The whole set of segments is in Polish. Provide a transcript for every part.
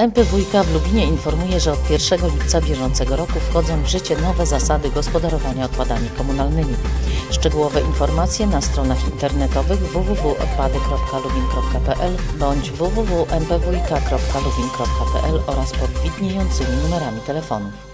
MPWiK w Lubinie informuje, że od 1 lipca bieżącego roku wchodzą w życie nowe zasady gospodarowania odpadami komunalnymi. Szczegółowe informacje na stronach internetowych www.odpady.lubin.pl bądź www.mpwik.lubin.pl oraz pod widniejącymi numerami telefonów.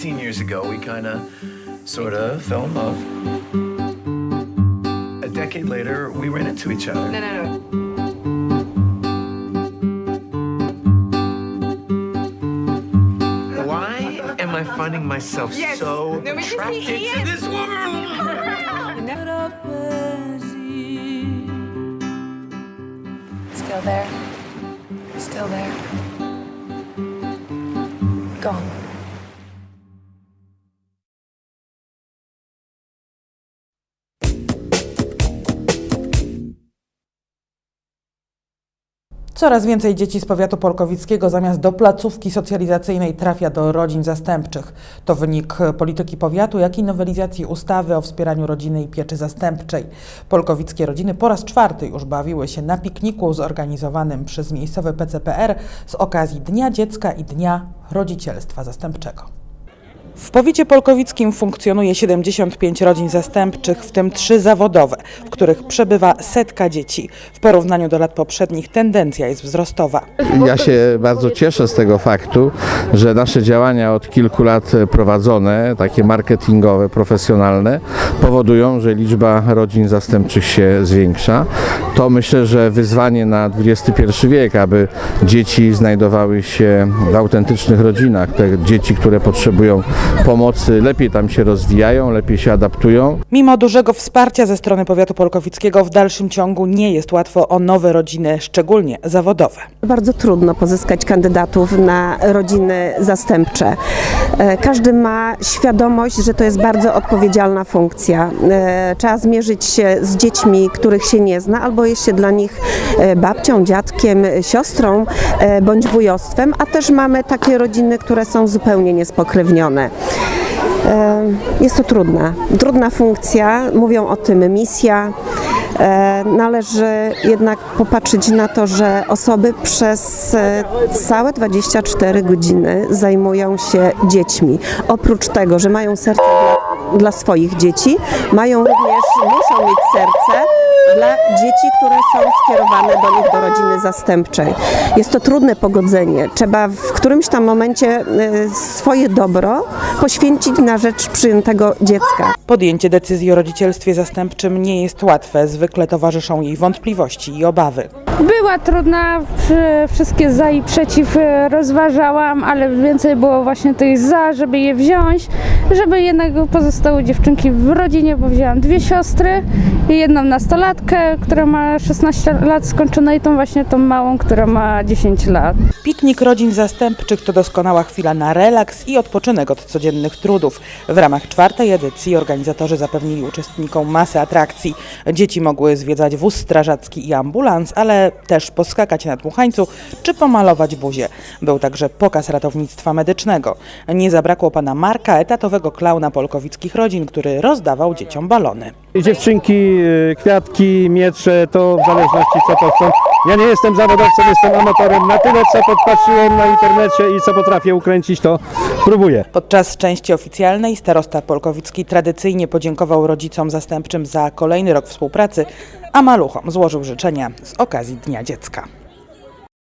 18 years ago. We kind of, sort of, fell in love. A decade later, we ran into each other. No, no, no. Why am I finding myself Yes. so Let me just see attracted to this woman? Still there. Still there. Gone. Coraz więcej dzieci z powiatu polkowickiego zamiast do placówki socjalizacyjnej trafia do rodzin zastępczych. To wynik polityki powiatu, jak i nowelizacji ustawy o wspieraniu rodziny i pieczy zastępczej. Polkowickie rodziny po raz czwarty już bawiły się na pikniku zorganizowanym przez miejscowe PCPR z okazji Dnia Dziecka i Dnia Rodzicielstwa Zastępczego. W powiecie polkowickim funkcjonuje 75 rodzin zastępczych, w tym trzy zawodowe, których przebywa setka dzieci. W porównaniu do lat poprzednich tendencja jest wzrostowa. Ja się bardzo cieszę z tego faktu, że nasze działania od kilku lat prowadzone, takie marketingowe, profesjonalne, powodują, że liczba rodzin zastępczych się zwiększa. To myślę, że wyzwanie na XXI wiek, aby dzieci znajdowały się w autentycznych rodzinach, te dzieci, które potrzebują pomocy, lepiej tam się rozwijają, lepiej się adaptują. Mimo dużego wsparcia ze strony powiatu polkowickiego w dalszym ciągu nie jest łatwo o nowe rodziny, szczególnie zawodowe. Bardzo trudno pozyskać kandydatów na rodziny zastępcze. E, Każdy ma świadomość, że to jest bardzo odpowiedzialna funkcja. E, Trzeba zmierzyć się z dziećmi, których się nie zna, albo jest się dla nich e, babcią, dziadkiem, siostrą bądź wujostwem, a też mamy takie rodziny, które są zupełnie niespokrewnione. Jest to trudna, trudna funkcja, mówią o tym misja. Należy jednak popatrzeć na to, że osoby przez e, całe 24 godziny zajmują się dziećmi. Oprócz tego, że mają serce dla, dla swoich dzieci, mają również, muszą mieć serce dla dzieci, które są skierowane do nich do rodziny zastępczej. Jest to trudne pogodzenie. Trzeba w którymś tam momencie e, swoje dobro poświęcić na rzecz przyjętego dziecka. Podjęcie decyzji o rodzicielstwie zastępczym nie jest łatwe, zwykle towarzyszą jej wątpliwości i obawy. Była trudna, wszy- wszystkie za i przeciw e, rozważałam, ale więcej było właśnie tych za, żeby je wziąć, żeby jednak pozostały dziewczynki w rodzinie, bo wzięłam dwie siostry i jedną nastolatkę, która ma 16 lat skończone i tą właśnie tą małą, która ma 10 lat. Piknik rodzin zastępczych to doskonała chwila na relaks i odpoczynek od codziennych trudów. W ramach czwartej edycji organizatorzy zapewnili uczestnikom masę atrakcji. Dzieci mogły zwiedzać wóz strażacki i ambulans, ale też poskakać na dmuchańcu czy pomalować buzię. Był także pokaz ratownictwa medycznego. Nie zabrakło pana Marka, etatowego klauna polkowickich rodzin, który rozdawał dzieciom balony. Dziewczynki, y, kwiatki, miecze, to w zależności co to chcą. Ja nie jestem zawodowcem, jestem amatorem. Na tyle co podpatrzyłem na internecie i co potrafię ukręcić, to próbuję. Podczas części oficjalnej starosta Polkowicki tradycyjnie podziękował rodzicom zastępczym za kolejny rok współpracy, a maluchom złożył życzenia z okazji Dnia Dziecka.